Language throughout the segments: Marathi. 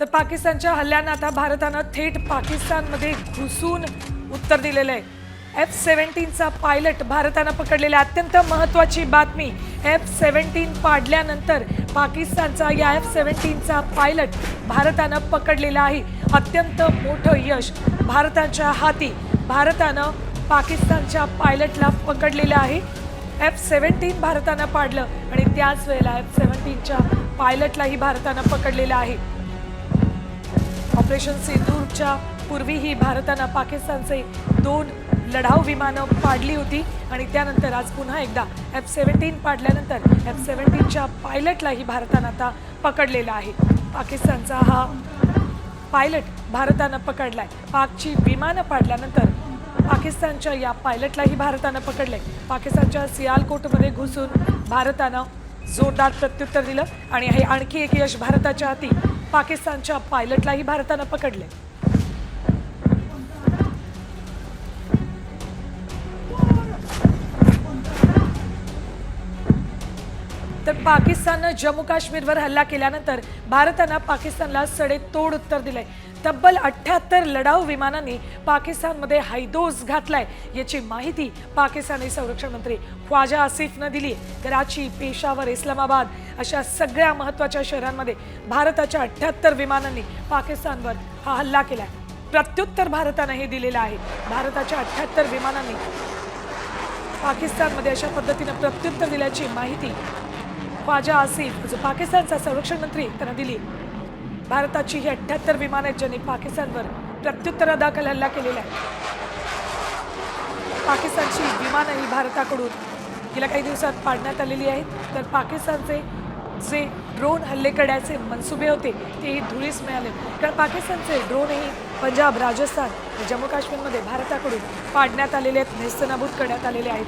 तर पाकिस्तानच्या हल्ल्यानं आता भारतानं थेट पाकिस्तानमध्ये घुसून उत्तर दिलेलं आहे एफ सेव्हन्टीनचा पायलट भारतानं पकडलेला अत्यंत महत्त्वाची बातमी एफ सेव्हन्टीन पाडल्यानंतर पाकिस्तानचा या एफ सेव्हन्टीनचा पायलट भारतानं पकडलेला आहे. अत्यंत मोठं यश भारताच्या हाती. भारतानं पाकिस्तानच्या पायलटला पकडलेलं आहे. एफ सेव्हन्टीन भारतानं पाडलं आणि त्याच वेळेला एफ सेव्हन्टीनच्या पायलटलाही भारतानं पकडलेलं आहे. ऑपरेशन सिंदूरच्या पूर्वीही भारतानं पाकिस्तानचे दोन लढाऊ विमानं पाडली होती आणि त्यानंतर आज पुन्हा एकदा एफ सेव्हन्टीन पाडल्यानंतर एफ सेव्हन्टीनच्या पायलटलाही भारतानं आता पकडलेला आहे. पाकिस्तानचा हा पायलट भारतानं पकडलाय. पाकची विमानं पाडल्यानंतर पाकिस्तानच्या या पायलटलाही भारतानं पकडले पाकिस्तानच्या सियालकोटमध्ये घुसून भारतानं जोरदार प्रत्युत्तर दिलं आणि हे आणखी एक यश भारताच्या हाती पाकिस्तानच्या पायलटलाही भारतानं पकडले पाकिस्ताननं जम्मू काश्मीरवर हल्ला केल्यानंतर भारतानं पाकिस्तानला सडेतोड उत्तर दिलंय. तब्बल अठ्ठ्याहत्तर लढाऊ विमानांनी पाकिस्तानमध्ये हायदोस घातलाय याची माहिती पाकिस्तानी संरक्षण मंत्री ख्वाजा आसिफनं दिली कराची पेशावर इस्लामाबाद अशा सगळ्या महत्त्वाच्या शहरांमध्ये भारताच्या अठ्ठ्याहत्तर विमानांनी पाकिस्तानवर हा हल्ला केलाय. प्रत्युत्तर भारतानं हे दिलेलं आहे. भारताच्या अठ्ठ्याहत्तर विमानांनी पाकिस्तानमध्ये अशा पद्धतीनं प्रत्युत्तर दिल्याची माहिती ख्वाजा आसिफ जो पाकिस्तानचा संरक्षण मंत्री त्यांना दिली. भारताची ही अठ्ठ्याहत्तर विमानं आहेत ज्यांनी पाकिस्तानवर प्रत्युत्तरादाखल हल्ला केलेला आहे. पाकिस्तानची विमानं ही भारताकडून गेल्या काही दिवसात पाडण्यात आलेली आहेत. तर पाकिस्तानचे जे ड्रोन हल्ले करण्याचे मनसुबे होते तेही धुळीस मिळाले. कारण पाकिस्तानचे ड्रोनही पंजाब राजस्थान जम्मू काश्मीरमध्ये भारताकडून पाडण्यात आलेले आहेत नेस्तनाबूत करण्यात आलेले आहेत.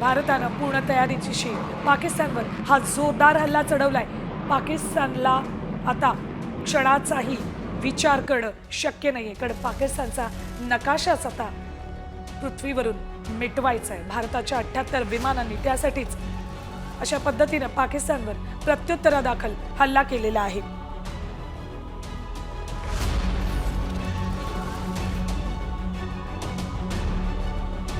भारतानं पूर्ण तयारीची शी पाकिस्तानवर हा जोरदार हल्ला चढवलाय. पाकिस्तानला आता क्षणाचाही विचार करणं शक्य नाहीये. कारण पाकिस्तानचा नकाशाच आता पृथ्वीवरून मिटवायचा आहे भारताच्या अठ्ठ्याहत्तर विमानांनी त्यासाठीच अशा पद्धतीनं पाकिस्तानवर प्रत्युत्तरादाखल हल्ला केलेला आहे.